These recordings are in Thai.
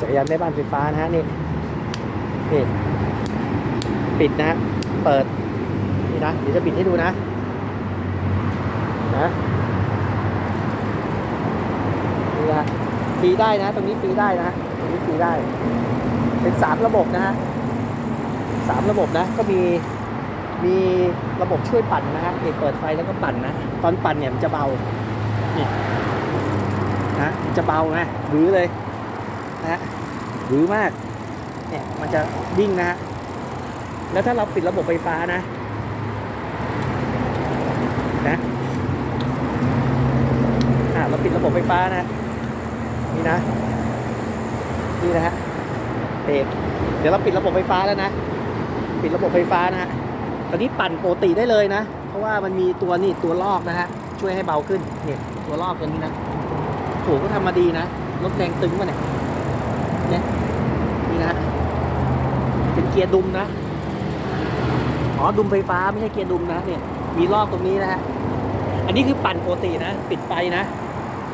จักรยานแม่บ้านไฟฟ้านะฮะนี่นี่ปิดนะ เปิด นี่นะ เดี๋ยวจะปิดให้ดูนะ นะนี่นะฮะฟรีได้นะ ตรงนี้ฟรีได้นะ ตรงนี้ฟรีได้ เป็นสามระบบนะฮะสามระบบนะ ก็มีมีระบบช่วยปั่นนะฮะนี่เปิดไฟแล้วก็ปั่นนะ ตอนปั่นเนี่ยมันจะเบา นี่นะ มันจะเบานะหรือเลย นะฮะหรือมาก เนี่ยมันจะวิ่งนะฮะแล้วถ้าเราปิดระบบไฟฟ้านะนะอ่าเราปิดระบบไฟฟ้านะนี่นะนี่นะฮะเบรกเดี๋ยวเราปิดระบบไฟฟ้าแล้วนะ ปิดระบบไฟฟ้านะฮะตอนนี้ปั่นปกติได้เลยนะ เพราะว่ามันมีตัวนี่ตัวลอกนะฮะช่วยให้เบาขึ้นเนี่ยตัวลอกตัวนี้นะโหก็ทำมาดีนะรถแรงตึงมาเนี่ย นี่นี่นะเป็นเกียร์ดุมนะอ๋อดุมไฟฟ้าไม่ใช่เกียร์ดุมนะเนี่ยมีลอกตรงนี้นะฮะอันนี้คือปั่นปกตินะปิดไฟนะ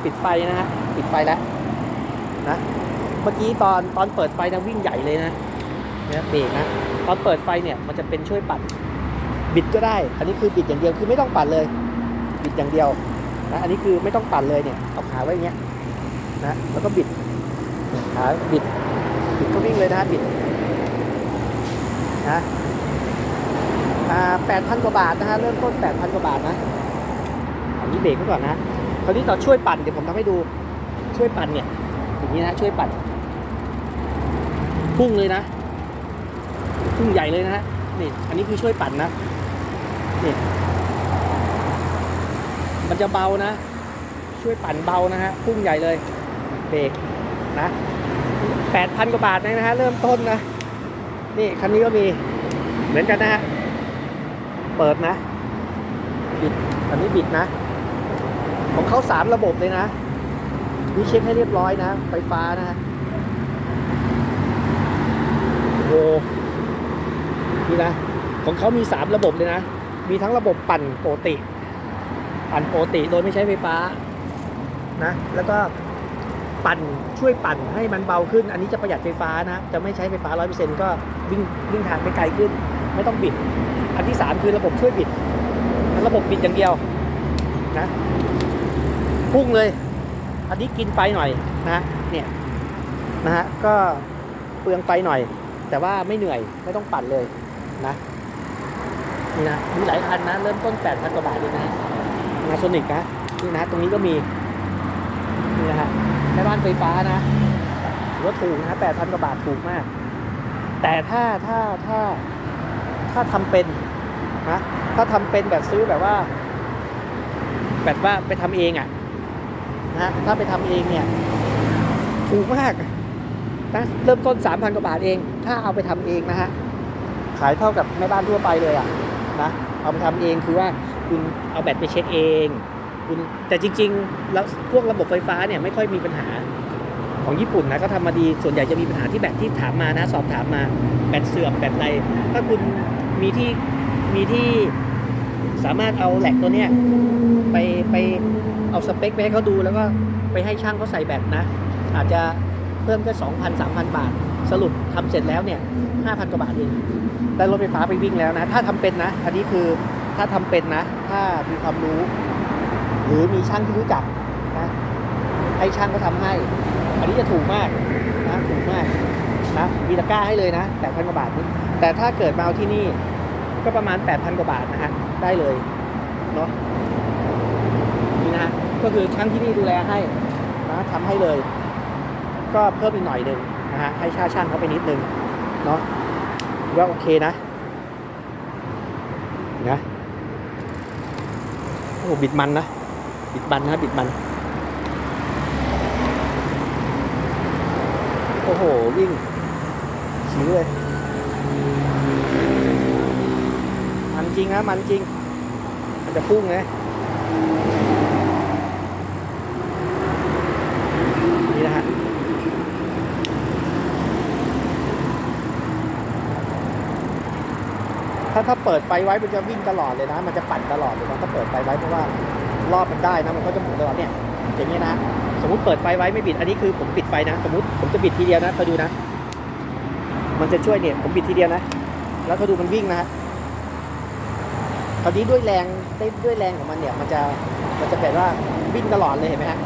ปิดไฟนะฮะปิดไฟแล้วนะเมื่อกี้ตอนตอนเปิดไฟนะวิ่งใหญ่เลยนะเนี่ยเบรกนะตอนเปิดไฟเนี่ยมันจะเป็นช่วยปั่นบิดก็ได้ อันนี้คือบิดอย่างเดียวคือไม่ต้องปั่นเลย บิดอย่างเดียวนะอันนี้คือไม่ต้องปั่นเลยเนี่ยเอาขาไว้อย่างเงี้ยนะแล้วก็บิด ขาบิดบิดก็วิ่งเลยนะฮะบิดนะอ่าแปดพันกว่าบาทนะฮะเริ่มต้นแปดพันกว่าบาทนะอันนี้เบรกไว้ก่อนนะคราวนี้ต่อช่วยปั่นเดี๋ยวผมทำให้ดูช่วยปั่นเนี่ยอย่างนี้นะช่วยปั่นพุ่งเลยนะพุ่งใหญ่เลยนะฮะนี่อันนี้คือช่วยปั่นนะนี่มันจะเบานะ ช่วยปั่นเบานะฮะพุ่งใหญ่เลยเบรก นะแปดพันกว่าบาทนะฮะเริ่มต้นนะ นี่คันนี้ก็มีเหมือนกันนะฮะเปิดนะบิดอันนี้บิดนะ ของเขาสามระบบเลยนะนี่เช็คให้เรียบร้อยนะ ไฟฟ้านะฮะโอ้นี่นะ ของเขามีสามระบบเลยนะ มีทั้งระบบปั่นปกติ ปั่นปกติโดยไม่ใช้ไฟฟ้านะ แล้วก็ ปั่นช่วยปั่นให้มันเบาขึ้น อันนี้จะประหยัดไฟฟ้านะ จะไม่ใช้ไฟฟ้าร้อยเปอร์เซ็นต์ก็วิ่งวิ่งทางไปไกลขึ้น ไม่ต้องบิด อันที่สามคือระบบช่วยบิด ระบบบิดอย่างเดียวนะพุ่งเลย อันนี้กินไฟหน่อยนะฮะเนี่ยนะฮะก็เปลืองไฟหน่อย แต่ว่าไม่เหนื่อยไม่ต้องปั่นเลยนะนี่นะมีหลายคันนะ เริ่มต้น 8,000กว่าบาทเลยนะนาโซนิกนะนี่นะตรงนี้ก็มี นี่นะฮะแม่บ้านไฟฟ้านะถือว่าถูกนะ8,000กว่าบาทถูกมาก แต่ถ้าถ้าถ้าถ้าทำเป็นนะถ้าทำเป็นแบบซื้อแบบว่า แบบว่าไปทำเองอะนะถ้าไปทำเองเนี่ย ถูกมากนะเริ่มต้น3,000กว่าบาทเอง ถ้าเอาไปทำเองนะฮะขายเท่ากับแม่บ้านทั่วไปเลยอะนะเอาไปทำเองคือว่าคุณเอาแบตไปเช็คเอง คุณแต่จริงๆแล้วพวกระบบไฟฟ้าเนี่ยไม่ค่อยมีปัญหาของญี่ปุ่นนะก็ทำมาดีส่วนใหญ่จะมีปัญหาที่แบตที่ถามมานะสอบถามมาแบตเสื่อมแบตอะไรถ้าคุณมีที่มีที่สามารถเอาแหลกตัวเนี้ยไปไปเอาสเปคไปให้เขาดูแล้วก็ไปให้ช่างเขาใส่แบตนะ อาจจะเพิ่มแค่สองพันสามพันบาท สรุปทำเสร็จแล้วเนี่ยห้าพันกว่าบาทเองได้รถไฟฟ้าไปวิ่งแล้วนะ ถ้าทำเป็นนะ อันนี้คือถ้าทำเป็นนะ ถ้ามีความรู้ หรือมีช่างที่รู้จักนะให้ช่างเขาทำให้ อันนี้จะถูกมากนะถูกมากนะมีตะกร้าให้เลยนะแปดพันกว่าบาทนี้แต่ถ้าเกิดมาเอาที่นี่ก็ประมาณแปดพันกว่าบาทนะฮะได้เลยเนาะนี่นะฮะก็คือช่างที่นี่ดูแลให้นะทำให้เลย ก็เพิ่มอีกหน่อยหนึ่งนะฮะให้ค่าช่างเขาไปนิดนึงเนาะว่าโอเคนะนะโอ้บิดมันนะ บิดมันนะบิดมัน โอ้โห วิ่งฉีเลย มันจริงนะมันจริง มันจะพุ่งนะนี่นะฮะถ้าถ้าเปิดไฟไว้มันจะวิ่งตลอดเลยนะ มันจะปั่นตลอดเลยนะถ้าเปิดไฟไว้เพราะว่า รอบมันได้นะมันก็จะหมุนตลอดเนี่ยอย่างนี้นะ สมมติเปิดไฟไว้ไม่บิดอันนี้คือผมปิดไฟนะ สมมติผมจะบิดทีเดียวนะคอยดูนะ มันจะช่วยเนี่ยผมบิดทีเดียวนะ แล้วก็ดูมันวิ่งนะฮะคราวนี้ด้วยแรงได้ด้วยแรงของมันเนี่ย มันจะมันจะแบบว่าวิ่งตลอดเลยเห็นไหมฮะ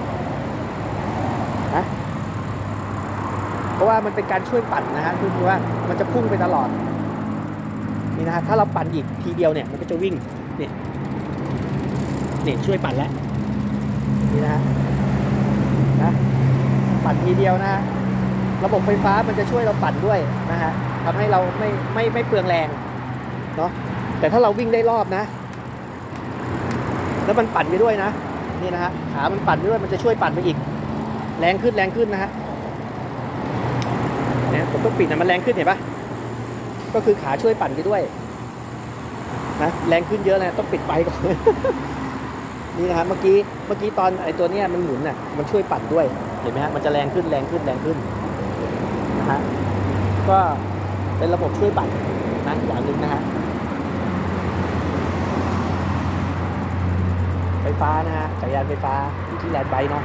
ฮะเพราะว่ามันเป็นการช่วยปั่นนะฮะคือว่ามันจะพุ่งไปตลอดนี่นะฮะถ้าเราปั่นอีกทีเดียวเนี่ยมันก็จะวิ่งเนี่ย เนี่ยช่วยปั่นแล้วนี่นะนะปั่นทีเดียวนะ ระบบไฟฟ้ามันจะช่วยเราปั่นด้วยนะฮะทำให้เราไม่ไม่ไม่เปลืองแรงเนาะแต่ถ้าเราวิ่งได้รอบนะ แล้วมันปั่นไปด้วยนะนี่นะฮะขามันปั่นไปด้วยมันจะช่วยปั่นไปอีก แรงขึ้นแรงขึ้นนะฮะเนี่ยผมต้องปิดนะมันแรงขึ้นเห็นปะก็คือขาช่วยปั่นไปด้วยนะแรงขึ้นเยอะเลยต้องปิดไฟก่อน นี่นะครับเมื่อกี้เมื่อกี้ตอนไอ้ตัวเนี้ยมันหมุนน่ะมันช่วยปั่นด้วยเห็นไหมฮะมันจะแรงขึ้นแรงขึ้นแรงขึ้นนะฮะก็เป็นระบบช่วยปั่นนะอย่างหนึ่งนะฮะไฟฟ้านะฮะจักรยานไฟฟ้าที่แลนด์ไบเนาะ